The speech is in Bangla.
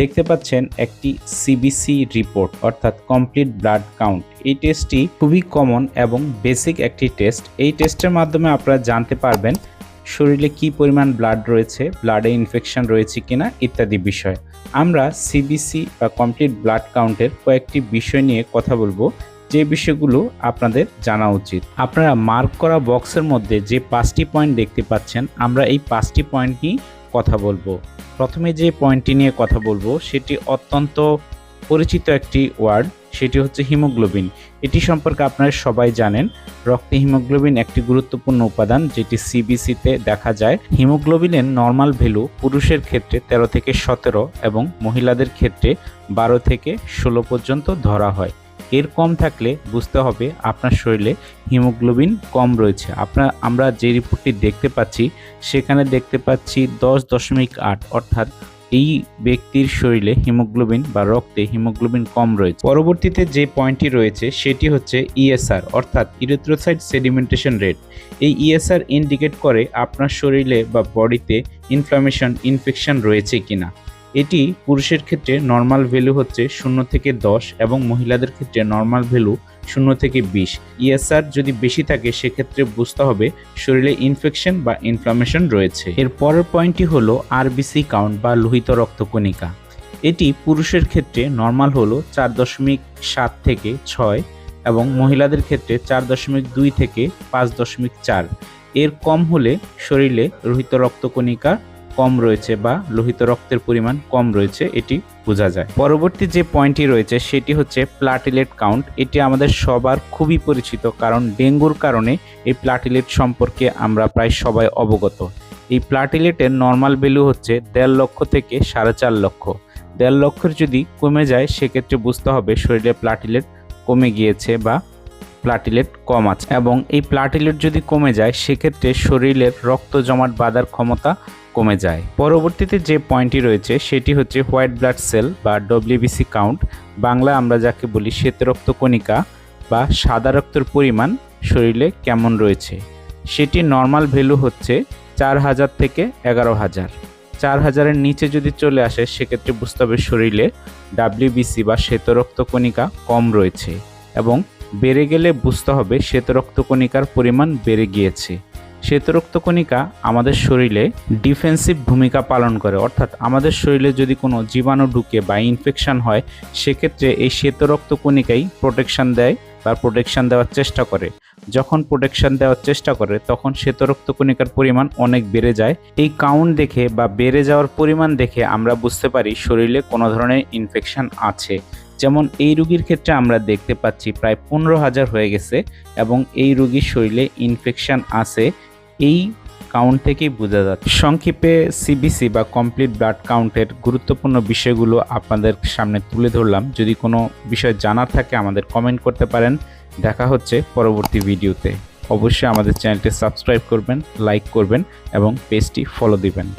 দেখতে পাচ্ছেন একটি সিবিসি রিপোর্ট অর্থাৎ কমপ্লিট ব্লাড কাউন্ট এই টেস্টটি খুবই কমন এবং বেসিক একটি টেস্ট এই টেস্টের মাধ্যমে আপনারা জানতে পারবেন শরীরে কি পরিমাণ ব্লাড রয়েছে ব্লাডে ইনফেকশন রয়েছে কিনা ইত্যাদি বিষয়। আমরা সিবিসি বা কমপ্লিট ব্লাড কাউন্টের কয়েকটি বিষয় নিয়ে কথা বলব। যে বিষয়গুলো আপনাদের জানা উচিত। আপনারা মার্ক করা বক্সের মধ্যে যে পাঁচটি পয়েন্ট দেখতে পাচ্ছেন, আমরা এই পাঁচটি পয়েন্ট নিয়ে কথা বলব। প্রথমে যে পয়েন্টটি নিয়ে কথা বলব, সেটি অত্যন্ত পরিচিত একটি ওয়ার্ড, সেটি হচ্ছে হিমোগ্লোবিন। এটি সম্পর্কে আপনারা সবাই জানেন, রক্তে হিমোগ্লোবিন একটি গুরুত্বপূর্ণ উপাদান, যেটি সিবিসিতে দেখা যায়। হিমোগ্লোবিনের নর্মাল ভ্যালু পুরুষের ক্ষেত্রে ১৩ থেকে সতেরো এবং মহিলাদের ক্ষেত্রে বারো থেকে ষোলো পর্যন্ত ধরা হয়। এর কম থাকলে বুঝতে হবে আপনার শরীরে হিমোগ্লোবিন কম রয়েছে। আপনার, আমরা যে রিপোর্টটি দেখতে পাচ্ছি, সেখানে দেখতে পাচ্ছি দশ দশমিক আট, অর্থাৎ এই ব্যক্তির শরীরে হিমোগ্লোবিন বা রক্তে হিমোগ্লোবিন কম রয়েছে। পরবর্তীতে যে পয়েন্টটি রয়েছে, সেটি হচ্ছে ইএসআর অর্থাৎ ইরেথ্রোসাইড সেডিমেন্টেশন রেট এই ইএসআর ইন্ডিকেট করে আপনার শরীরে বা বডিতে ইনফ্লামেশন ইনফেকশন রয়েছে কিনা। এটি পুরুষের ক্ষেত্রে নর্মাল ভ্যালু হচ্ছে শূন্য থেকে দশ এবং মহিলাদের ক্ষেত্রে নর্মাল ভ্যালু শূন্য থেকে বিশ। ইএসআর যদি বেশি থাকে, সেক্ষেত্রে বুঝতে হবে শরীরে ইনফেকশন বা ইনফ্লামেশন রয়েছে। এর পরের পয়েন্টটি হলো আরবিসি কাউন্ট বা লোহিত রক্তকণিকা। এটি পুরুষের ক্ষেত্রে নর্মাল হলো চার দশমিক সাত থেকে ছয় এবং মহিলাদের ক্ষেত্রে চার দশমিক দুই থেকে পাঁচ দশমিক চার। এর কম হলে শরীরে লোহিত রক্তকণিকা কম রয়েছে বা লোহিত রক্তের পরিমাণ কম রয়েছে, এটি বোঝা যায়। পরবর্তী যে পয়েন্টটি রয়েছে, সেটি হচ্ছে প্লাটিলেট কাউন্ট এটি আমাদের সবার খুবই পরিচিত কারণ ডেঙ্গুর কারণে এই প্লাটিলেট সম্পর্কে আমরা প্রায় সবাই অবগত। এই প্লাটিলেটের নর্মাল ভ্যালু হচ্ছে দেড় লক্ষ থেকে সাড়ে চার লক্ষ। দেড় লক্ষের যদি কমে যায়, সেক্ষেত্রে বুঝতে হবে শরীরে প্লাটিলেট কমে গিয়েছে বা প্লাটিলেট কম আছে এবং এই প্লাটিলেট যদি কমে যায়, সেক্ষেত্রে শরীরের রক্ত জমাট বাঁধার ক্ষমতা কমে যায়। পরবর্তীতে যে পয়েন্টটি রয়েছে, সেটি হচ্ছে হোয়াইট ব্লাড সেল বা ডব্লিউবিসি কাউন্ট বাংলা আমরা যাকে বলি শ্বেতরক্ত কণিকা বা সাদা রক্তের পরিমাণ শরীরে কেমন রয়েছে। সেটি নর্মাল ভ্যালু হচ্ছে চার হাজার থেকে এগারো হাজার। চার হাজারের নিচে যদি চলে আসে, সেক্ষেত্রে বুঝতে হবে শরীরে ডাব্লিউবিসি বা শ্বেতরক্ত কণিকা কম রয়েছে এবং বেড়ে গেলে বুঝতে হবে শ্বেতরক্ত কণিকার পরিমাণ বেড়ে গিয়েছে। শ্বেতরক্তকণিকা আমাদের শরীরে ডিফেন্সিভ ভূমিকা পালন করে। অর্থাৎ আমাদের শরীরে যদি কোনো জীবাণু ঢুকে বা ইনফেকশান হয়, সেক্ষেত্রে এই শ্বেতরক্তকণিকাই প্রোটেকশান দেয় বা প্রোটেকশান দেওয়ার চেষ্টা করে। যখন প্রোটেকশান দেওয়ার চেষ্টা করে, তখন শ্বেতরক্তকণিকার পরিমাণ অনেক বেড়ে যায়। এই কাউন্ট দেখে বা বেড়ে যাওয়ার পরিমাণ দেখে আমরা বুঝতে পারি শরীরে কোনো ধরনের ইনফেকশান আছে। যেমন এই রুগীর ক্ষেত্রে আমরা দেখতে পাচ্ছি প্রায় পনেরো হাজার হয়ে গেছে এবং এই রুগীর শরীরে ইনফেকশন আছে। এই কাউন্ট থেকেই বোঝা যাচ্ছে। সংক্ষেপে সিবিসি বা কমপ্লিট ব্লাড কাউন্টের গুরুত্বপূর্ণ বিষয়গুলো আপনাদের সামনে তুলে ধরলাম। যদি কোনো বিষয় জানার থাকে আমাদের কমেন্ট করতে পারেন। দেখা হচ্ছে পরবর্তী ভিডিওতে। অবশ্যই আমাদের চ্যানেলটি সাবস্ক্রাইব করবেন লাইক করবেন এবং পেজটি ফলো দিবেন।